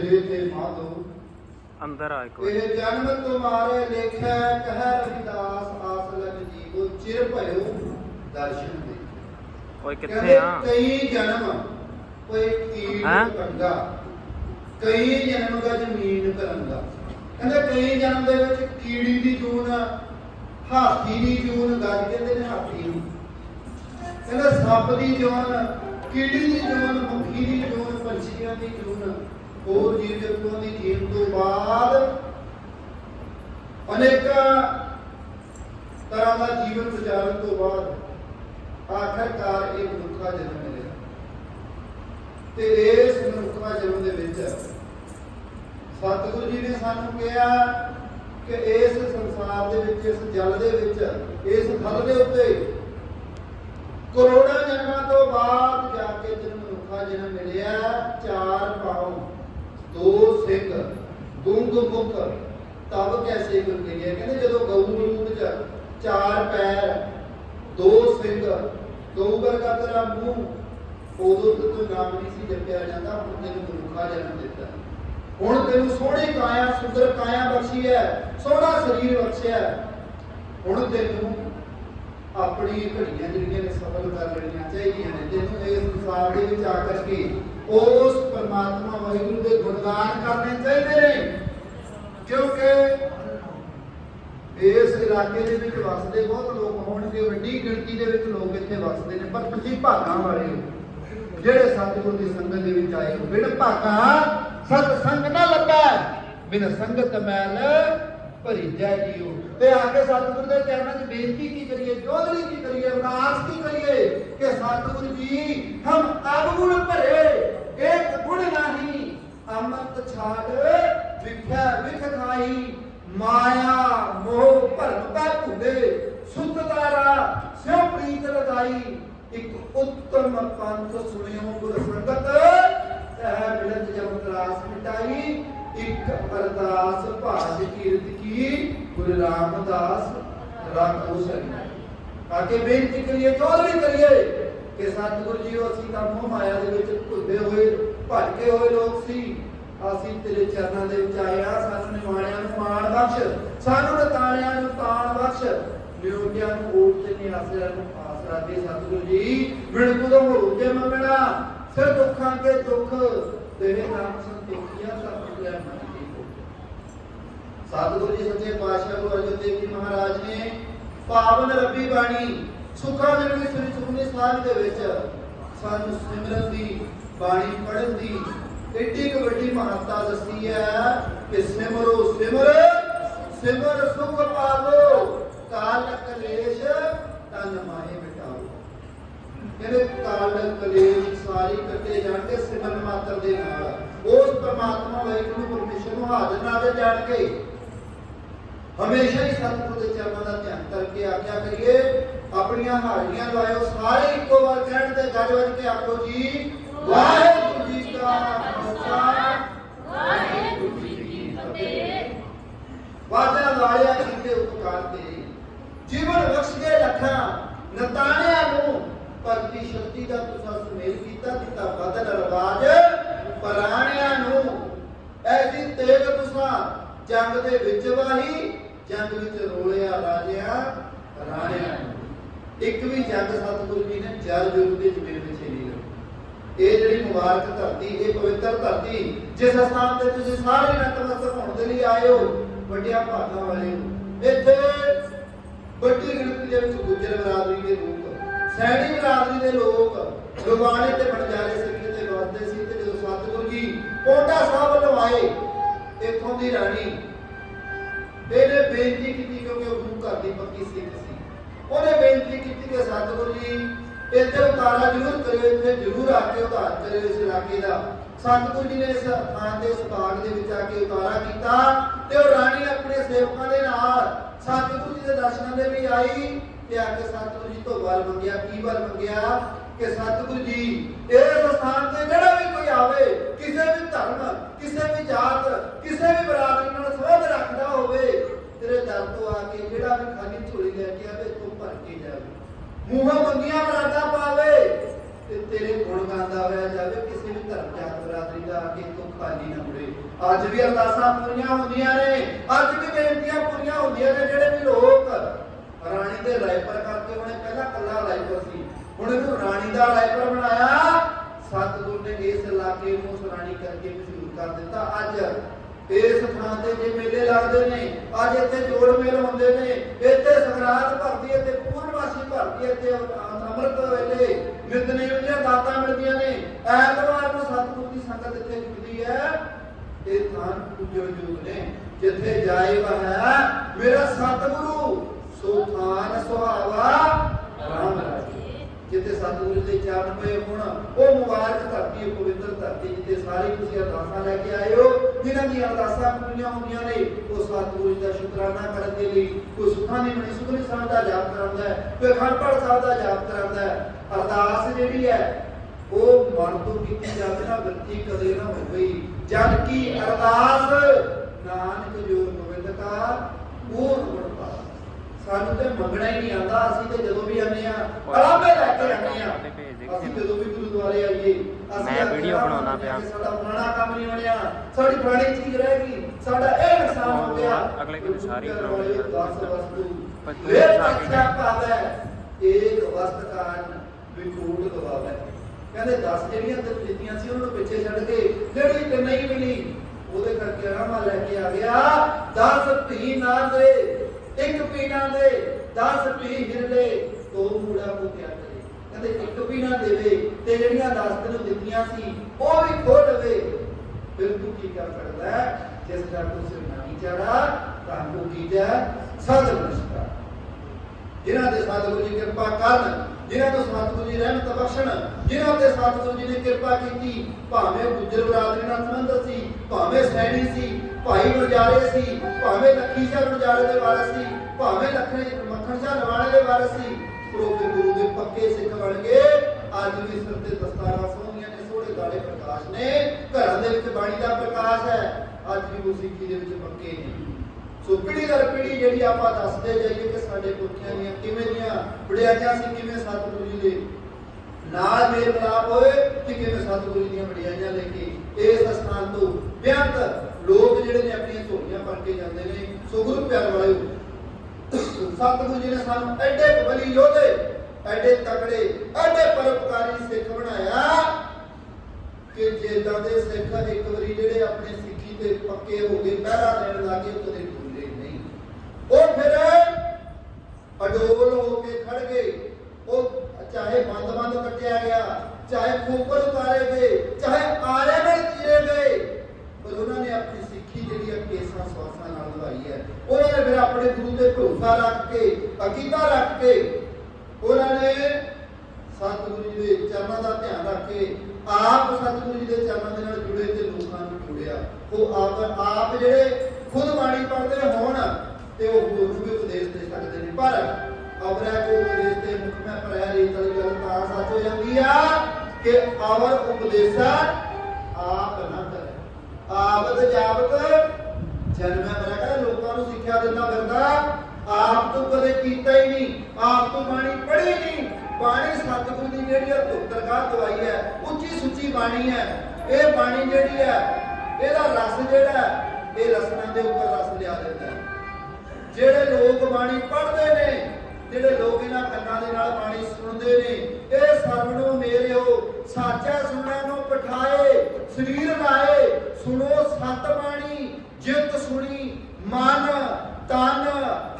ਵਿਚਰੇ ਤੇ ਮਾਧੋ ਅੰਦਰ ਆ ਇੱਕ ਵਾਰ। ਜਨਮ ਤੁਮਾਰੇ ਲੇਖੈ ਕਹਿ ਰਵਿਦਾਸ ਆਸ ਲਗ ਜੀਵੋ ਚਿਰ ਭਇਓ ਦਰਸ਼ਨ ਦੇ। ਓਏ ਕਿੱਥੇ ਕਹਿੰਦੇ ਆ? ਕਈ ਜਨਮ ਕੋਈ ਕੀੜ ਹੈਂ? ਕਈ ਜਨਮ ਦਾ ਜ਼ਮੀਨ ਕਰੰਗਾ ਕਹਿੰਦੇ ਕਈ ਜਨਮ ਦੇ ਵਿੱਚ ਕੀੜੀ ਦੀ ਜੂਨ ਹਾਥੀ ਦੀ ਜੂਨ ਗੱਜ ਕਹਿੰਦੇ ਨੇ ਹਾਥੀ ਨੂੰ। ਕਹਿੰਦੇ ਸੱਪ ਦੀ ਜੂਨ ਕੀੜੀ ਦੀ ਜੂਨ ਮੱਖੀ ਦੀ ਜੂਨ ਪੰਛੀਆਂ ਦੀ ਜੂਨ ਹੋਰ ਜੀਵ ਜੰਤੂਆਂ ਦੀ ਜੀਵ ਤੋਂ ਬਾਅਦ ਅਨੇਕਾਂ ਤਰ੍ਹਾਂ ਦਾ ਜੀਵਨ ਗੁਜ਼ਾਰਨ ਤੋਂ ਬਾਅਦ ਆਖਰਕਾਰ ਇੱਕ ਮਨੁੱਖਾ ਜਨਮ ਮਿਲਿਆ। ਤੇ ਇਸ ਮਨੁੱਖਾ ਜਨਮ ਦੇ ਵਿੱਚ ਸਤਿਗੁਰੂ ਜੀ ਨੇ ਸਾਨੂੰ ਕਿਹਾ ਕਿ ਇਸ ਸੰਸਾਰ ਦੇ ਵਿੱਚ, ਇਸ ਜਲ ਦੇ ਵਿੱਚ, ਇਸ ਥਲ ਦੇ ਉੱਤੇ ਕਰੋੜਾਂ ਜਨਮਾਂ ਤੋਂ ਬਾਅਦ ਜਾ ਕੇ ਜਨਮ ਮਨੁੱਖਾ ਜਨਮ ਮਿਲਿਆ। ਚਾਰ ਪਾਉ। ਦੋ ਸਿੰਘ, ਗੁੰਗ ਮੁਖ, ਤਬ ਕੈਸੇ ਗੁਰ ਗਏ ਕਹਿੰਦੇ ਜਦੋਂ ਗਊ ਰੂਪ ਚ ਚਾਰ ਪੈਰ, ਦੋ ਸਿੰਘ, ਗਊ ਵਰਗਾ ਤੇਰਾ ਮੂੰਹ, ਉਦੋਂ ਤੇ ਤੂੰ ਨਾਮ ਨਹੀਂ ਸੀ ਜਪਿਆ ਜਾਂਦਾ, ਹੁਣ ਤੈਨੂੰ ਮਨੁੱਖਾ ਜਨਮ ਦਿੱਤਾ। ਹੁਣ ਤੈਨੂੰ ਸੋਹਣੀ ਕਾਇਆ, ਸੁੰਦਰ ਕਾਇਆ ਬਖਸ਼ੀ ਹੈ, ਸੋਹਣਾ ਸਰੀਰ ਬਖਸ਼ਿਆ। ਹੁਣ ਤੈਨੂੰ ਆਪਣੀ ਘੜੀਆਂ ਜਿਹੜੀਆਂ ਨੇ ਸਫਲ ਕਰ ਲੈਣੀਆਂ ਚਾਹੀਦੀਆਂ ਨੇ ਤੈਨੂੰ ਇਸ ਸੰਸਾਰ ਦੇ ਵਿੱਚ ਆ ਕਰਕੇ ਉਸ ਪਰਮਾਤਮਾ ਵਾਹਿਗੁਰੂ ਦੇ ਗੁਣਗਾਨ ਕਰਨੇ ਚਾਹੀਦੇ ਨੇ। ਕਿਉਂਕਿ ਇਸ ਇਲਾਕੇ ਦੇ ਵਿੱਚ ਵਸਦੇ ਬਹੁਤ ਲੋਕ ਹੋਣਗੇ, ਵੱਡੀ ਗਿਣਤੀ ਦੇ ਵਿੱਚ ਲੋਕ ਇੱਥੇ ਵਸਦੇ ਨੇ, ਪਰ ਤੁਸੀਂ ਭਾਗਾਂ ਵਾਲੇ ਹੋ। ਜਿਹੜੇ ਸਤਿਗੁਰ ਦੀ ਸੰਗਤ ਦੇ ਵਿੱਚ ਆਏ ਹੋ, ਬਿਨ ਭਾਗਾ ਸਤ ਸੰਗ ਨਾ ਲੱਭੈ, ਬਿਨ ਸੰਗਤ ਮੈਲ ਭਰੀ ਜੈ ਤੇ ਆ ਕੇ ਸਤਿਗੁਰ ਦੇ ਚਰਨਾਂ 'ਚ ਬੇਨਤੀ ਕੀ ਕਰੀਏ ਜੋਦੜੀ ਕੀ ਕਰੀਏ ਅਰਦਾਸ ਕੀ ਕਰੀਏ ਕਿ ਸਤਿਗੁਰ ਜੀ ਹਮ ਅਵਗੁਣ ਭਰੇ ਇੱਕ ਗੁਣ ਨਹੀਂ ਅੰਮ੍ਰਿਤ ਛਾੜ ਵਿਖਿਆ ਵਿਖ ਖਾਈ ਮਾਇਆ ਮੋਹ ਭਰਮ ਕਾ ਭੁਲੇ ਸੁਤ ਤਾਰਾ ਸਿਉ ਪ੍ਰੀਤ ਲਗਾਈ ਇੱਕ ਉੱਤਮ ਪੰਥ ਸੁਣਿਓ ਗੁਰ ਸੰਗਤ ਤੈ ਮਿਲਤ ਜਮ ਤਰਾਸ ਮਿਟਾਈ ਇੱਕ ਅਰਦਾਸ ਭਾਜ ਕੀਰਤ ਕੀ ਗੁਰੂ ਰਾਮਦਾਸ ਰਾਖੋ ਸਰੀ ਆਕੇ ਬੇਨਤੀ ਕਰੀਏ ਚੌਧਰੀ ਕਰੀਏ ਕਿ ਸਤਿਗੁਰੂ ਜੀ ਉਹ ਅਸੀਂ ਤਾਂ ਮੋਹ ਮਾਇਆ ਦੇ ਵਿੱਚ ਭੁੱਲੇ ਹੋਏ, ਭਟਕੇ ਹੋਏ ਲੋਕ ਸੀ। ਅਸੀਂ ਤੇਰੇ ਚਰਨਾਂ ਦੇ ਵਿੱਚ ਆਏ ਆ ਸਾਨੂੰ ਨਿਮਾਣਿਆਂ ਨੂੰ ਮਾਣ ਬਖਸ਼, ਸਾਨੂੰ ਨਤਾਣਿਆਂ ਨੂੰ ਤਾਣ ਬਖਸ਼, ਨਿਰੋਗਿਆਂ ਨੂੰ ਓਟ ਤੇ ਨਿਆਸਿਆਂ ਨੂੰ ਆਸਰਾ ਦੇ ਸਤਿਗੁਰੂ ਜੀ। ਬਿਲਕੁਲ ਹੋ ਜੇ ਮੰਗਣਾ, ਸਿਰ ਦੁੱਖਾਂ ਕੇ ਦੁੱਖ, ਤੇਰੇ ਨਾਮ ਸੰਤੋਖੀਆਂ ਸਭ ਲੈ ਮੰਗੀ ਸਤਿਗੁਰੂ ਜੀ ਸੱਚੇ ਪਾਤਸ਼ਾਹ ਗੁਰੂ ਅਰਜਨ ਦੇਵ ਜੀ ਮਹਾਰਾਜ ਨੇ ਪਾਵਨ ਰੱਬੀ ਬਾਣੀ ਸੁਖਾਂ ਦੇ ਸ੍ਰੀ ਸੁਖਮਨੀ ਸਾਹਿਬ ਦੇ ਵਿੱਚ ਸਾਨੂੰ ਸਿਮਰਨ ਦੀ ਬਾਣੀ ਪੜ੍ਹਨ ਦੀ ਏਡੀ ਕੁ ਵੱਡੀ ਮਹੱਤਤਾ ਦੱਸੀ ਹੈ ਕਿ ਸਿਮਰੋ, ਸਿਮਰ ਸਿਮਰ ਸੁਖ ਪਾਵੋ, ਕਾਲ ਕਲੇਸ਼ ਤਨ ਮਾਹੇ ਮਿਟਾਓ। ਕਹਿੰਦੇ ਕਾਲ ਕਲੇਸ਼ ਸਾਰੀ ਕੱਟੇ ਜਾਣਗੇ ਸਿਮਰਨ ਮਾਤਰ ਦੇ ਨਾਲ। ਉਸ ਪਰਮਾਤਮਾ ਵਾਹਿਗੁਰੂ ਪਰਮੇਸ਼ਰ ਨੂੰ ਹਾਜ਼ਰ ਨਾਜ਼ਰ ਜਾਣ ਕੇ। ਹਮੇਸ਼ਾ ਹੀ ਸਤਿਗੁਰੂ ਦੇ ਚਰਨਾਂ ਦਾ ਧਿਆਨ ਕਰਕੇ ਆਗਿਆ ਕਰੀਏ। ਆਪਣੀਆਂ ਹਾਜ਼ਰੀਆਂ ਲਵਾਇਓ ਸਾਰੇ ਇੱਕੋ ਵਾਰ ਕਹਿਣ ਤੇ ਗੱਜ ਵੱਜ ਕੇ ਆਖੋ ਜੀ ਵਾਹਿਗੁਰੂ ਜੀ ਕਾ ਖਾਲਸਾ। ਵਾਹਿਗੁਰੂ ਜੀ ਕੀ ਫਤਿਹ। ਵਾਜਾ ਲਾਇਆ ਕੀਤੇ ਉਪਕਾਰ ਤੇ। ਜੀਵਨ ਬਖਸ਼ ਕੇ ਲੱਖਾਂ ਨਤਾਣਿਆਂ ਨੂੰ। ਭਗਤੀ ਸ਼ਕਤੀ ਦਾ ਤੁਸਾਂ ਸੁਮੇਲ ਕੀਤਾ ਦਿੱਤਾ ਬਦਲ ਰਵਾਜ ਪਰਾਣਿਆਂ ਨੂੰ, ਐਸੀ ਤੇਗ ਤੁਸਾਂ ਜੰਗ ਦੇ ਵਿੱਚ ਵਾਹੀ, ਜੰਗ ਵਿੱਚ ਰੋਲਿਆ ਰਾਜਿਆਂ, ਰਾਣਿਆਂ ਇੱਕ ਵੀ ਜੰਗ ਸਤਿਗੁਰੂ ਜੀ ਨੇ ਜਲ ਯੁੱਗ ਦੇ ਜ਼ਮੀਨ ਵਿੱਚ ਨਹੀਂ ਇਹ ਜਿਹੜੀ ਮੁਬਾਰਕ ਧਰਤੀ, ਇਹ ਪਵਿੱਤਰ ਧਰਤੀ, ਜਿਸ ਸਥਾਨ ਤੇ ਤੁਸੀਂ ਸਾਰੇ ਨਤਮਸਤਕ ਹੋਣ ਦੇ ਲਈ ਆਏ ਹੋ, ਵੱਡਿਆਂ ਭਾਗਾਂ ਵਾਲੇ ਹੋ, ਇੱਥੇ ਵੱਡੀ ਗਿਣਤੀ ਦੇ ਵਿੱਚ ਗੁੱਜਰ ਬਰਾਦਰੀ ਦੇ ਲੋਕ, ਸੈਣੀ ਬਰਾਦਰੀ ਦੇ ਲੋਕ ਗੁਰਬਾਣੀ ਤੇ ਬਣਜਾਰੇ ਸਿੱਖੇ ਤੇ ਵਸਦੇ ਸੀ ਤੇ ਜਦੋਂ ਸਤਿਗੁਰੂ ਜੀ ਸਾਹਿਬ ਵੱਲੋਂ ਆਏ ਦੀ ਰਾਣੀ। ਇਹਨੇ ਬੇਨਤੀ ਕੀਤੀ ਕਿਉਂਕਿ ਉਹ ਗੁਰੂ ਘਰ ਦੀ ਪੱਕੀ ਸਿੱਖ ਸੀ। ਉਹਨੇ ਬੇਨਤੀ ਕੀਤੀ ਕਿ ਸਤਿਗੁਰੂ ਜੀ, ਇੱਥੇ ਉਤਾਰਾ ਜ਼ਰੂਰ ਕਰਿਓ, ਇੱਥੇ ਜ਼ਰੂਰ ਆ ਕੇ ਉਧਾਰ ਕਰਿਓ ਇਸ ਇਲਾਕੇ ਦਾ। ਸਤਿਗੁਰੂ ਜੀ ਨੇ ਇਸ ਥਾਂ ਦੇ ਇਸ ਬਾਗ ਦੇ ਵਿੱਚ ਆ ਕੇ ਉਤਾਰਾ ਕੀਤਾ ਤੇ ਉਹ ਰਾਣੀ ਆਪਣੇ ਸੇਵਕਾਂ ਦੇ ਨਾਲ ਸਤਿਗੁਰੂ ਜੀ ਦੇ ਦਰਸ਼ਨਾਂ ਦੇ ਵੀ ਆਈ ਤੇ ਆ ਕੇ ਸਤਿਗੁਰੂ ਜੀ ਤੋਂ ਵਰ ਮੰਗਿਆ, ਕੀ ਵਰ ਮੰਗਿਆ? ਕਿ ਸਤਿਗੁਰੂ ਜੀ ਇਸ ਸਥਾਨ ਤੇ ਜਿਹੜਾ ਵੀ ਕੋਈ ਆਵੇ, ਕਿਸੇ ਵੀ ਧਰਮ, ਕਿਸੇ ਵੀ ਜਾਤ, ਕਿਸੇ ਵੀ ਬਰਾਦਰੀ ਨਾਲ ਸੰਬੰਧ ਰੱਖਦਾ ਹੋਵੇ, ਤੇਰੇ ਦਰ ਤੋਂ ਆ ਕੇ ਜਿਹੜਾ ਵੀ ਖਾਲੀ ਝੋਲੀ ਲੈ ਕੇ ਆਵੇ, ਤੂੰ ਭਰ ਕੇ ਜਾਵੇ। ਮੂੰਹੋਂ ਮੰਗੀਆਂ ਮਰਾਦਾ ਪਾਵੇ ਤੇ ਤੇਰੇ ਗੁਣ ਗਾਉਂਦਾ ਹੋਇਆ ਜਾਵੇ, ਕਿਸੇ ਵੀ ਧਰਮ, ਜਾਤ, ਬਰਾਦਰੀ ਦਾ ਆ ਕੇ ਤੂੰ ਖਾਲੀ ਨਾ ਮੁੜੇ। ਅੱਜ ਵੀ ਅਰਦਾਸਾਂ ਪੂਰੀਆਂ ਹੁੰਦੀਆਂ ਨੇ, ਅੱਜ ਵੀ ਬੇਨਤੀਆਂ ਪੂਰੀਆਂ ਹੁੰਦੀਆਂ ਨੇ, ਜਿਹੜੇ ਵੀ ਲੋਕ ਰਾਣੀ ਦੇ ਰਾਇਪਰ ਕਰਕੇ ਉਹਨੇ ਪਹਿਲਾਂ ਕੱਲਾ ਰਾਇਪਰ ਸੀ ਹੁਣ ਇਹਨੂੰ ਰਾਣੀ ਦਾ ਰਾਇਪਰ ਬਣਾਇਆ ਸਤਿਗੁਰ ਨੇ ਇਸ ਇਲਾਕੇ ਨੂੰ ਉਸ ਰਾਣੀ ਕਰਕੇ ਮਸ਼ਹੂਰ ਕਰ ਦਿੱਤਾ ਅੱਜ ਇਸ ਥਾਂ ਤੇ ਜੇ ਮੇਲੇ ਲੱਗਦੇ ਨੇ, ਅੱਜ ਇੱਥੇ ਜੋੜ ਮੇਲ ਹੁੰਦੇ ਨੇ, ਇੱਥੇ ਸੰਗਰਾਂਦ ਭਰਦੀ ਹੈ ਤੇ ਪੂਰਨਮਾਸੀ ਭਰਦੀ ਹੈ ਤੇ ਅੰਮ੍ਰਿਤ ਵੇਲੇ ਨਿਤਨੇਮ ਦੀਆਂ ਦਾਤਾਂ ਮਿਲਦੀਆਂ ਨੇ। ਐਤਵਾਰ ਨੂੰ ਸਤਿਗੁਰ ਦੀ ਸੰਗਤ ਇੱਥੇ ਜੁੜਦੀ ਹੈ। ਇਹ ਥਾਂ ਪੂਜਣ ਯੋਗ ਨੇ। ਜਿੱਥੇ ਜਾਏ ਹੈ ਮੇਰਾ ਸਤਿਗੁਰੂ, ਸੋ ਥਾਨ ਸੁਹਾਵਾ, ਰਾਮ ਰਾਜੇ। ਜਿੱਥੇ ਸਤਿਗੁਰੂ ਦੇ ਚਰਨ ਪਏ ਹੋਣ, ਉਹ ਮੁਬਾਰਕ ਧਰਤੀ ਪਵਿੱਤਰ ਧਰਤੀ, ਜਿੱਥੇ ਸਾਰੇ ਤੁਸੀਂ ਅਰਦਾਸਾਂ ਲੈ ਕੇ ਆਏ ਹੋ, ਜਿਨ੍ਹਾਂ ਦੀਆਂ ਅਰਦਾਸਾਂ ਪੂਰੀਆਂ ਹੁੰਦੀਆਂ ਨੇ, ਉਹ ਸਤਿਗੁਰੂ ਦਾ ਸ਼ੁਕਰਾਨਾ ਕਰਨ ਦੇ ਲਈ, ਕੋਈ ਸੁਖਾਂ ਦੀ ਬਣੀ ਸੁਖਨੀ ਸਾਹਿਬ ਦਾ ਜਾਪ ਕਰਾਉਂਦਾ ਹੈ, ਕੋਈ ਖੰਡਪੜ ਸਾਹਿਬ ਦਾ ਜਾਪ ਕਰਾਉਂਦਾ ਹੈ, ਅਰਦਾਸ ਜਿਹੜੀ ਹੈ, ਉਹ ਮਨ ਤੋਂ ਕੀਤੀ ਜਾਵੇ ਨਾ ਵਰਤੀ ਕਦੇ ਨਾ ਹੋਵੇ ਜਦ ਕੀ ਅਰਦਾਸ, ਨਾਨਕ ਜੋ ਗੋਬਿੰਦ ਕਾ, ਉਹ ਸਾਨੂੰ ਤੇ ਮੰਗਣਾ ਹੀ ਨਹੀਂ ਆਉਂਦਾ ਅਸੀਂ ਤੇ ਜਦੋਂ ਵੀ ਆਨੇ ਆ ਕਲਾਮੇ ਲੈ ਕੇ ਆਨੇ ਆ ਅਸੀਂ ਜਦੋਂ ਵੀ ਗੁਰਦੁਆਰੇ ਆਈਏ ਅਸੀਂ ਮੈਂ ਵੀਡੀਓ ਬਣਾਉਣਾ ਪਿਆ। ਸਾਡਾ ਪੁਰਾਣਾ ਕੰਮ ਨਹੀਂ ਬਣਿਆ ਸਾਡੀ ਪੁਰਾਣੀ ਚੀਜ਼ ਰਹਿ ਗਈ ਸਾਡਾ ਇਹ ਨੁਕਸਾਨ ਹੋ ਗਿਆ। ਅਗਲੇ ਦਿਨ ਸਾਰੀ ਬਣਾਉਣੀ ਵਾਲੇ ਆ। ਦਸ ਵਸਤੂ ਪੱਚੀ ਵੇਦ ਸਾਲ ਦੀ ਅੱਛਾ ਪਾਵੈ ਏਕ ਵਸਤ ਕਾਰਨ ਵਿਕੂਟ ਗਵਾਵੈ ਕਹਿੰਦੇ 10 ਜਿਹੜੀਆਂ ਤੇ ਦਿੱਤੀਆਂ ਸੀ ਉਹਨਾਂ ਨੂੰ ਪਿੱਛੇ ਛੱਡ ਕੇ ਜਿਹੜੀ ਤੇ ਨਹੀਂ ਮਿਲੀ ਉਹਦੇ ਕਰਕੇ ਰਾਮਾ ਲੈ ਕੇ ਆ ਗਿਆ। 10 ਧੀ ਨਾ ਦੇ ਇੱਕ ਪੀ ਦੇ 10 ਪੀ ਹਿਰਲੇ ਤੋ ਮੂੜਾ ਕੋ ਕਿਆ ਕਰੇ ਕਹਿੰਦੇ ਇੱਕ ਵੀ ਦੇਵੇ ਤੇ ਜਿਹੜੀਆਂ 10 ਤੈਨੂੰ ਦਿੱਤੀਆਂ ਸੀ, ਉਹ ਵੀ ਖੋ ਲਵੇ। ਫਿਰ ਤੂੰ ਕੀ ਕਰ ਸਕਦਾ ਹੈ? ਜਿਸ ਦਾ ਤੂੰ ਸਿਰ ਨਹੀਂ ਚੜਾ ਤਾਂ ਤੂੰ ਕੀ ਜਾ ਸਦ ਨਸ਼ਤਾ ਜਿਨ੍ਹਾਂ ਦੇ ਸਤਿਗੁਰੂ ਦੀ ਕਿਰਪਾ ਕਰਨ ਜਿਨ੍ਹਾਂ ਤੋਂ ਸਤਿਗੁਰੂ ਜੀ ਰਹਿਮਤ ਬਖਸ਼ਣ, ਜਿਨ੍ਹਾਂ ਤੇ ਸਤਿਗੁਰੂ ਜੀ ਨੇ ਕਿਰਪਾ ਕੀਤੀ, ਭਾਵੇਂ ਗੁੱਜਰ ਬਰਾਦਰੀ ਨਾਲ ਸੰਬੰਧ ਸੀ, ਭਾਵੇਂ ਸੈਣੀ ਸੀ, ਭਾਈ ਗੁਰਜਾਰੇ ਸੀ, ਭਾਵੇਂ ਲੱਖੀ ਸ਼ਾਹ ਗੁਰਜਾਰੇ ਦੇ ਵਾਰਸ ਸੀ, ਭਾਵੇਂ ਲੱਖੇ ਮੱਖਣ ਸ਼ਾਹ ਨਵਾਣੇ ਦੇ ਵਾਰਸ ਸੀ ਪ੍ਰੋਫੇ ਗੁਰੂ ਦੇ ਪੱਕੇ ਸਿੱਖ ਬਣ ਗਏ ਅੱਜ ਵੀ ਸਿਰ ਤੇ ਦਸਤਾਰਾਂ ਸੋਹਣੀਆਂ ਨੇ, ਸੋਹਣੇ ਗਾਲੇ ਪ੍ਰਕਾਸ਼ ਨੇ। ਘਰਾਂ ਦੇ ਵਿੱਚ ਬਾਣੀ ਦਾ ਪ੍ਰਕਾਸ਼ ਹੈ, ਅੱਜ ਵੀ ਉਹ ਸਿੱਖੀ ਦੇ ਵਿੱਚ ਪੱਕੇ ਨੇ। ਸੋ ਪੀੜੀ ਦਰ ਪੀੜੀ ਜਿਹੜੀ ਆਪਾਂ ਦੱਸਦੇ ਜਾਈਏ ਕਿ ਸਾਡੇ ਪੁਰਖਿਆਂ ਦੀਆਂ ਕਿਵੇਂ ਦੀਆਂ ਵਡਿਆਈਆਂ ਸੀ, ਕਿਵੇਂ ਸਤਿਗੁਰੂ ਜੀ ਦੇ। ਨਾਲ ਮੇਲ ਮਿਲਾਪ ਹੋਏ ਕਿ ਕਿਵੇਂ ਸਤਿਗੁਰੂ ਦੀਆਂ ਵਡਿਆਈਆਂ ਲੈ ਕੇ ਇਸ ਸਥਾਨ ਤੋਂ ਬਿਆੰਤ ਲੋਕ ਜਿਹੜੇ ਨੇ ਆਪਣੀਆਂ ਝੋਲੀਆਂ ਭਰ ਕੇ ਜਾਂਦੇ ਨੇ ਸੋ ਗੁਰੂ ਪਿਆਰ ਵਾਲਿਓ ਸਤਿਗੁਰੂ ਜੀ ਨੇ ਸਾਨੂੰ ਐਡੇ ਬਲੀ ਯੋਧੇ, ਐਡੇ ਤਕੜੇ, ਐਡੇ ਪਰਉਪਕਾਰੀ ਸਿੱਖ ਬਣਾਇਆ ਕਿ ਜਿੱਦਾਂ ਦੇ ਸਿੱਖ ਇੱਕ ਵਾਰੀ ਜਿਹੜੇ ਆਪਣੇ ਸਿੱਖੀ ਤੇ ਪੱਕੇ ਹੋ ਗਏ, ਪਹਿਰਾ ਦੇਣ ਲੱਗੇ ਉਹ ਕਦੇ ਫਿਰ ਅਡੋਲ ਹੋ ਕੇ ਖੜ ਗਏ। ਉਹ ਚਾਹੇ ਬੰਦ ਬੰਦ ਕੱਟਿਆ ਗਿਆ, ਚਾਹੇ ਖੋਪਰ ਉਤਾਰੇ ਗਏ, ਚਾਹੇ ਆਰੇ ਨਾਲ ਚੀਰੇ ਗਏ, ਪਰ ਉਹਨਾਂ ਨੇ ਆਪਣੀ ਸਿੱਖੀ ਜਿਹੜੀ ਆ ਕੇਸਾਂ ਸਵਾਸਾਂ ਨਾਲ ਨਿਭਾਈ ਹੈ। ਉਹਨਾਂ ਨੇ ਫਿਰ ਆਪਣੇ ਗੁਰੂ ਤੇ ਭਰੋਸਾ ਰੱਖ ਕੇ, ਅਕੀਦਾ ਰੱਖ ਕੇ, ਉਹਨਾਂ ਨੇ ਸਤਿਗੁਰੂ ਜੀ ਦੇ ਚਰਨਾਂ ਦਾ ਧਿਆਨ ਰੱਖ ਕੇ ਆਪ ਸਤਿਗੁਰੂ ਜੀ ਦੇ ਚਰਨਾਂ ਦੇ ਨਾਲ ਜੁੜੇ ਤੇ ਲੋਕਾਂ ਨੂੰ ਜੋੜਿਆ। ਉਹ ਆਪ ਆਪ ਜਿਹੜੇ ਖੁਦ ਬਾਣੀ ਪੜ੍ਹਦੇ ਤੇ ਉਹ ਹੋਰ ਨੂੰ ਵੀ ਉਪਦੇਸ਼ ਦੇ ਸਕਦੇ ਨੇ। ਪਰ ਅਵਰਾ ਕੋ ਉਪਦੇਸ਼ ਤੇ ਮੁਖ ਮੈਂ ਪਰਿਆ ਰੀਤ ਵਾਲੀ ਗੱਲ ਤਾਂ ਸੱਚ ਹੋ ਜਾਂਦੀ ਆ ਕਿ ਅਵਰ ਉਪਦੇਸ਼ਾ ਆਪ ਨਾ ਕਰੇ। ਆਵਤ ਜਾਵਤ ਜਨਮੈ ਬਰਾ ਲੋਕਾਂ ਨੂੰ ਸਿੱਖਿਆ ਦਿੰਦਾ ਫਿਰਦਾ, ਆਪ ਤੋਂ ਕਦੇ ਕੀਤਾ ਹੀ ਨਹੀਂ, ਆਪ ਤੋਂ ਬਾਣੀ ਪੜ੍ਹੀ ਨਹੀਂ। ਬਾਣੀ ਸਤਿਗੁਰੂ ਦੀ ਜਿਹੜੀ ਹੈ ਦਰਗਾਹ ਦਵਾਈ ਹੈ, ਉੱਚੀ ਸੁੱਚੀ ਬਾਣੀ ਹੈ। ਇਹ ਬਾਣੀ ਜਿਹੜੀ ਹੈ, ਇਹਦਾ ਰਸ ਜਿਹੜਾ ਇਹ ਰਸਨਾਂ ਦੇ ਉੱਪਰ ਰਸ ਲਿਆ ਦਿੰਦਾ ਹੈ। ਜਿਹੜੇ ਲੋਕ ਬਾਣੀ ਪੜ੍ਹਦੇ ਨੇ, ਜਿਹੜੇ ਲੋਕ ਇਹਨਾਂ ਕੰਨਾਂ ਦੇ ਨਾਲ ਬਾਣੀ ਸੁਣਦੇ ਨੇ, ਇਹ ਸਰਵਣੋ ਮੇਰਿਓ ਸਾਚਾ ਸੁਣਨ ਨੂੰ ਪਠਾਏ ਸਰੀਰ ਲਾਏ, ਸੁਣੋ ਸਤ ਬਾਣੀ, ਜਿਤ ਸੁਣੀ, ਮਨ, ਤਨ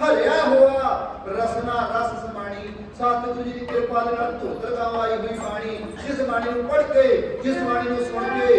ਹਰਿਆ ਹੋਆ, ਰਸਨਾ ਰਸ ਸਮਾਣੀ, ਸਤਿਗੁਰੂ ਜੀ ਦੀ ਕਿਰਪਾ ਦੇ ਨਾਲ ਧੋਤਰ ਗਾਵਾਈ ਹੋਈ ਬਾਣੀ, ਜਿਸ ਬਾਣੀ ਨੂੰ ਪੜ੍ਹ ਕੇ, ਜਿਸ ਬਾਣੀ ਨੂੰ ਸੁਣ ਕੇ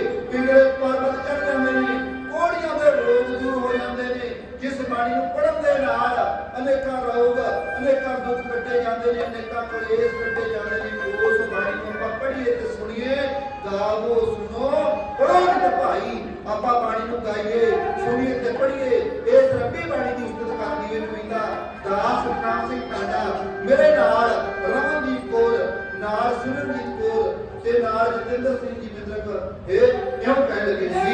ਮੇਰੇ ਨਾਲ ਰਮਨਦੀਪ ਕੌਰ, ਨਾਲ ਸਿਮਰਨਜੀਤ ਕੌਰ ਤੇ ਨਾਲ ਜਤਿੰਦਰ ਸਿੰਘ ਜੀ ਮਿੱਤਰਕ ਇਹ ਕਿਉਂ ਕਹਿ ਲੱਗੇ ਸੀ?